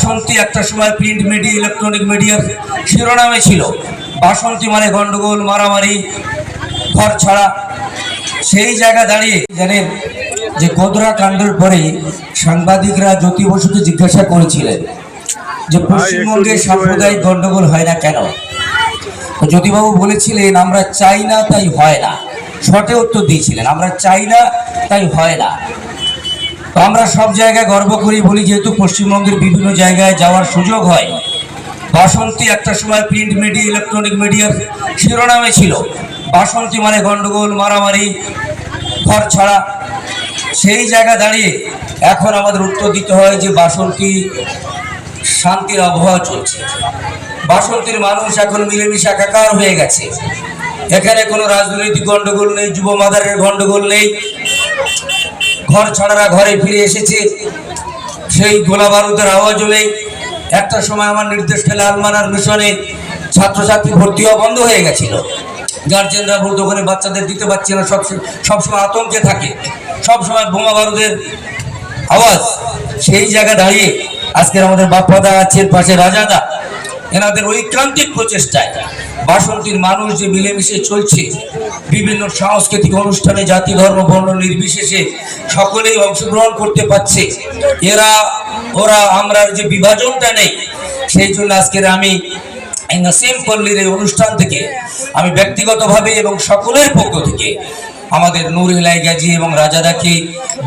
বাসন্তী একটা সময় print media electronic মিডিয়ার শিরোনামে ছিল। বাসন্তী মানে গন্ডগোল মারামারি ঘর ছাড়া। সেই জায়গা দাঁড়িয়ে জানেন যে গোদরা কাণ্ডের পরে সাংবাদিকরা জ্যোতি বসুকে জিজ্ঞাসা করেছিলেন যে পশ্চিমবঙ্গে সাম্প্রদায়িক গন্ডগোল হয় না কেন? জ্যোতিবাবু বলেছিলেন আমরা চাই না তাই হয় না। শর্টে উত্তর দিয়েছিলেন আমরা চাই না তাই হয় না। আমরা সব জায়গায় গর্ব করি, বলি যেহেতু পশ্চিমবঙ্গের বিভিন্ন জায়গায় যাওয়ার সুযোগ হয়। বাসন্তী একটা সময় প্রিন্ট মিডিয়া ইলেকট্রনিক মিডিয়ার শিরোনামে ছিল। বাসন্তী মানে গন্ডগোল, মারামারি, ঘর ছাড়া। সেই জায়গা দাঁড়িয়ে এখন আমাদের উত্তর দিতে হয় যে বাসন্তী শান্তির আবহাওয়া চলছে। বাসন্তীর মানুষ এখন মিলেমিশে একাকার হয়ে গেছে। এখানে কোনো রাজনৈতিক গন্ডগোল নেই, যুব মাদারের গণ্ডগোল নেই। ঘর ছাড়ারা ঘরে ফিরে এসেছে। সেই গোলা বারুদের আওয়াজ নেই। একটা সময় আমার নির্দেশ খেলে আলমানার মিশনে ছাত্রছাত্রী ভর্তি হওয়া বন্ধ হয়ে গেছিল। গার্জেনরা বলতো ওখানে বাচ্চাদের দিতে পারছে না, সব সবসময় আতঙ্কে থাকে। সবসময় বোমা বারুদের আওয়াজ। সেই জায়গা দাঁড়িয়ে আজকের আমাদের বাপ্পাদা আছেন পাশে রাজাদা, এনাদের ঐক্রান্তিক প্রচেষ্টায় বাসন্তীর মানুষ যে মিলেমিশে চলছে, বিভিন্ন সাংস্কৃতিক অনুষ্ঠানে জাতি, ধর্ম, বর্ণ নির্বিশেষে সকলেই অংশগ্রহণ করতে পারছে। এরা, ওরা আমরার যে বিভাজনটা নেই, সেই জন্য আজকের আমি নাসিম এই অনুষ্ঠান থেকে, আমি ব্যক্তিগতভাবে এবং সকলের পক্ষ থেকে আমাদের নূর হিলাই গাজী এবং রাজাদাকে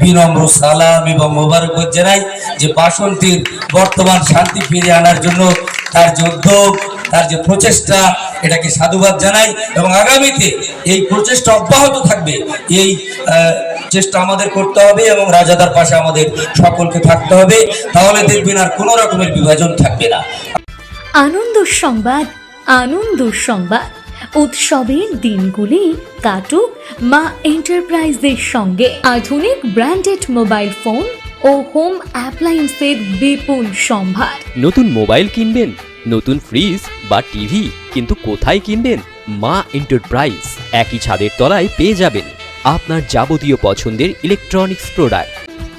বিনম্র সালাম এবং মোবারকবাদ জানাই যে বাসন্তীর বর্তমান শান্তি ফিরে আনার জন্য তার যে উদ্যোগ, তার যে প্রচেষ্টা এটাকে সাধুবাদ জানাই এবং আগামীতে এই প্রচেষ্টা অব্যাহত থাকবে। এই চেষ্টা আমাদের করতে হবে এবং রাজাদার পাশে আমাদের সকলকে থাকতে হবে। তাহলে দেখবেন আর কোনো রকমের বিভাজন থাকবে না। আনন্দ সংবাদ আনন্দ সংবাদ। উৎসবের দিনগুলি কাটুক মা এন্টারপ্রাইজের সঙ্গে। আধুনিক ব্র্যান্ডেড মোবাইল ফোন ও হোম অ্যাপ্লায়েন্সের বিপুল সম্ভার। নতুন মোবাইল কিনবেন নতুন ফ্রিজ বা টিভি কিন্তু কোথায় কিনবেন? মা এন্টারপ্রাইজ একই ছাদের তলায় পেয়ে যাবেন। আপনার যাবতীয় পছন্দের ইলেকট্রনিক্স প্রোডাক্ট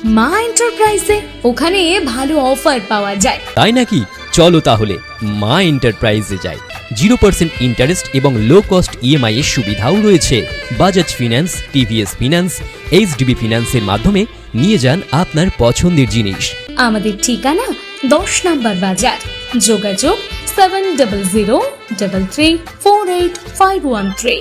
মা এন্টারপ্রাইজে ওখানে ভালো অফার পাওয়া যায়। তাই নাকি? চলো তাহলে মা এন্টারপ্রাইজে যাই। জিরো পার্সেন্ট ইন্টারেস্ট এবং লো কস্ট ইএমআই এর সুবিধাও রয়েছে। Bajaj finance TVS finance HDB ফিনান্সের মাধ্যমে নিয়ে যান আপনার পছন্দের জিনিস। আমাদের ঠিকানা দশ নম্বর বাজার। যোগাযোগ seven double zero double three four eight five one three